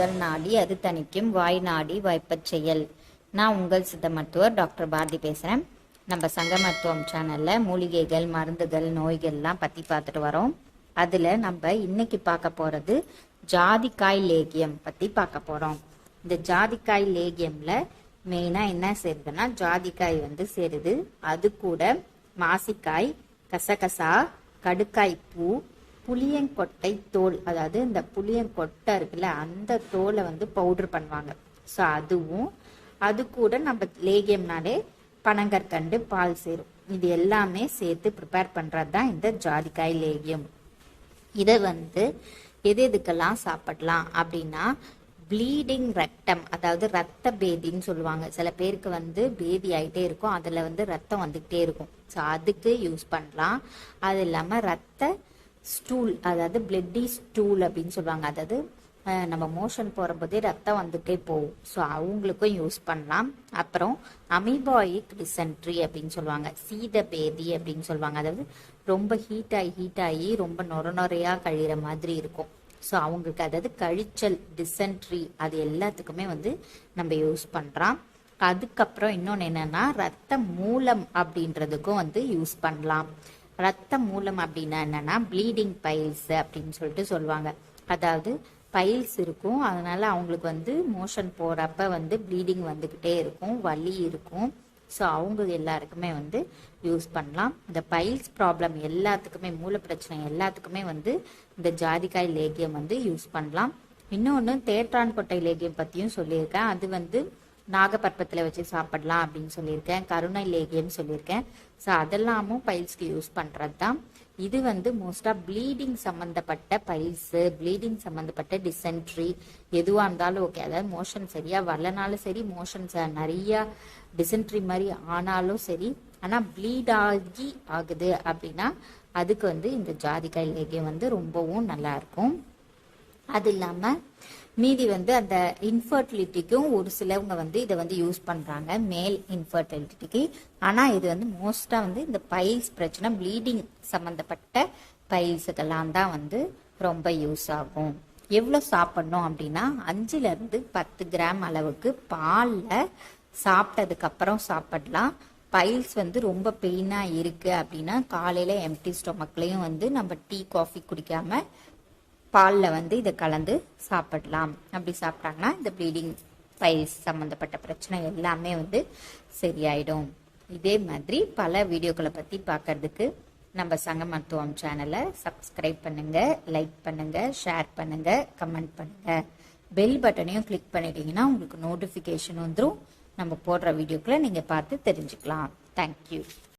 முதல் நாடி அது தணிக்கும். வாய் நாடி வாய்ப்பச் செயல். நான் உங்கள் சித்த மருத்துவர் டாக்டர் பாரதி பேசுகிறேன் நம்ம சங்க மருத்துவம் சேனலில் மூலிகைகள் மருந்துகள் நோய்கள்லாம் பற்றி பார்த்துட்டு வரோம். அதில் நம்ம இன்னைக்கு பார்க்க போகிறது ஜாதிக்காய் லேகியம் பற்றி பார்க்க போகிறோம் இந்த ஜாதிக்காய் லேகியமில் மெயினாக என்ன சேருதுன்னா ஜாதிக்காய் வந்து சேருது. அது கூட மாசிக்காய் கசகசா கடுக்காய் பூ புளியங்கொட்டை தோல் அதாவது இந்த புளியங்கொட்டை இருக்குல்ல அந்த தோலை வந்து பவுடர் பண்ணுவாங்க. ஸோ அதுவும் அது கூட நம்ம லேகியம்னாலே பனங்கற்கண்டு பால் சேரும். இது எல்லாமே சேர்த்து ப்ரிப்பேர் பண்ணுறது தான் இந்த ஜாதிக்காய் லேகியம். இதை வந்து எது எதுக்கெல்லாம் சாப்பிடலாம் அப்படின்னா ப்ளீடிங் ரத்தம் அதாவது ரத்த பேதின்னு சொல்லுவாங்க. சில பேருக்கு வந்து பேதி ஆகிட்டே இருக்கும். அதில் வந்து ரத்தம் வந்துக்கிட்டே இருக்கும். ஸோ அதுக்கு யூஸ் பண்ணலாம். அது இல்லாமல் ரத்த ஸ்டூல் அதாவது பிளட்டி ஸ்டூல் அப்படின்னு சொல்லுவாங்க. அதாவது அஹ், நம்ம மோஷன் போகிறபோதே ரத்தம் வந்துட்டே போகும். ஸோ அவங்களுக்கும் யூஸ் பண்ணலாம். அப்புறம் அமிபாயிக் டிசென்ட்ரி அப்படின்னு சொல்லுவாங்க. சீத பேதி அப்படின்னு சொல்லுவாங்க. அதாவது ரொம்ப ஹீட் ஆகி ஹீட் ஆகி ரொம்ப நொர நொறையாக கழிகிற மாதிரி இருக்கும். ஸோ அவங்களுக்கு அதாவது கழிச்சல் டிசென்ட்ரி அது எல்லாத்துக்குமே வந்து நம்ம யூஸ் பண்ணுறோம் அதுக்கப்புறம் இன்னொன்று என்னன்னா ரத்த மூலம் அப்படின்றதுக்கும் வந்து யூஸ் பண்ணலாம். ரத்த மூலம் அப்படின்னா என்னன்னா ப்ளீடிங் பைல்ஸ் அப்படின்னு சொல்லிட்டு சொல்லுவாங்க. அதாவது பைல்ஸ் இருக்கும். அதனால அவங்களுக்கு வந்து மோஷன் போறப்ப வந்து ப்ளீடிங் வந்துக்கிட்டே இருக்கும். வலி இருக்கும். ஸோ அவங்க எல்லாருக்குமே வந்து யூஸ் பண்ணலாம். இந்த பைல்ஸ் ப்ராப்ளம் எல்லாத்துக்குமே மூல பிரச்சனை எல்லாத்துக்குமே வந்து இந்த ஜாதிக்காய் லேகியம் வந்து யூஸ் பண்ணலாம். இன்னொன்று தேற்றான் கொட்டை லேகியம் பற்றியும் சொல்லியிருக்கேன். அது வந்து நாகப்பற்பத்தில் வச்சு சாப்பிடலாம் அப்படின்னு சொல்லியிருக்கேன். கருணை லேகியம் சொல்லியிருக்கேன். ஸோ அதெல்லாமும் பைல்ஸ்க்கு யூஸ் பண்ணுறது தான் இது வந்து மோஸ்ட்டாக ப்ளீடிங் சம்மந்தப்பட்ட பைல்ஸு ப்ளீடிங் சம்மந்தப்பட்ட டிசென்ட்ரி எதுவாக இருந்தாலும் ஓகே அதாவது மோஷன் சரியாக வரலனாலும் சரி மோஷன்ஸ் நிறையா டிசென்ட்ரி மாதிரி ஆனாலும் சரி ஆனால் ப்ளீட் ஆகி ஆகுது அப்படின்னா அதுக்கு வந்து இந்த ஜாதிக்காய் லேகியம் வந்து ரொம்பவும் நல்லாயிருக்கும் அது இல்லாமல் மீதி வந்து அந்த இன்ஃபர்டிலிட்டிக்கும் ஒரு சிலவங்க வந்து இதை வந்து யூஸ் பண்ணுறாங்க மேல் இன்ஃபர்டிலிட்டிக்கு ஆனால் இது வந்து மோஸ்ட்டாக வந்து இந்த பைல்ஸ் பிரச்சனை ப்ளீடிங் சம்மந்தப்பட்ட பைல்ஸுக்கெல்லாம் தான் வந்து ரொம்ப யூஸ் ஆகும். எவ்வளோ சாப்பிட்ணும் அப்படின்னா அஞ்சுலேருந்து பத்து கிராம் அளவுக்கு பாலில் சாப்பிட்டதுக்கு அப்புறம் சாப்பிடலாம். பைல்ஸ் வந்து ரொம்ப பெயினாக இருக்குது அப்படின்னா காலையில் எம்டி ஸ்டொமக்லேயும் வந்து நம்ம டீ காஃபி குடிக்காம பாலில் வந்து இதை கலந்து சாப்பிடலாம். அப்படி சாப்பிட்டாங்கன்னா இந்த ப்ளீடிங் பைல்ஸ் சம்மந்தப்பட்ட பிரச்சனை எல்லாமே வந்து சரியாயிடும். இதே மாதிரி பல வீடியோக்களை பற்றி பார்க்கறதுக்கு நம்ம சங்க மருத்துவம் சேனலை சப்ஸ்கிரைப் பண்ணுங்கள் லைக் பண்ணுங்கள் ஷேர் பண்ணுங்கள் கமெண்ட் பண்ணுங்கள் பெல் பட்டனையும் கிளிக் பண்ணிட்டீங்கன்னா உங்களுக்கு நோட்டிஃபிகேஷன் வந்துடும் நம்ம போடுற வீடியோக்களை நீங்கள் பார்த்து தெரிஞ்சுக்கலாம். தேங்க்யூ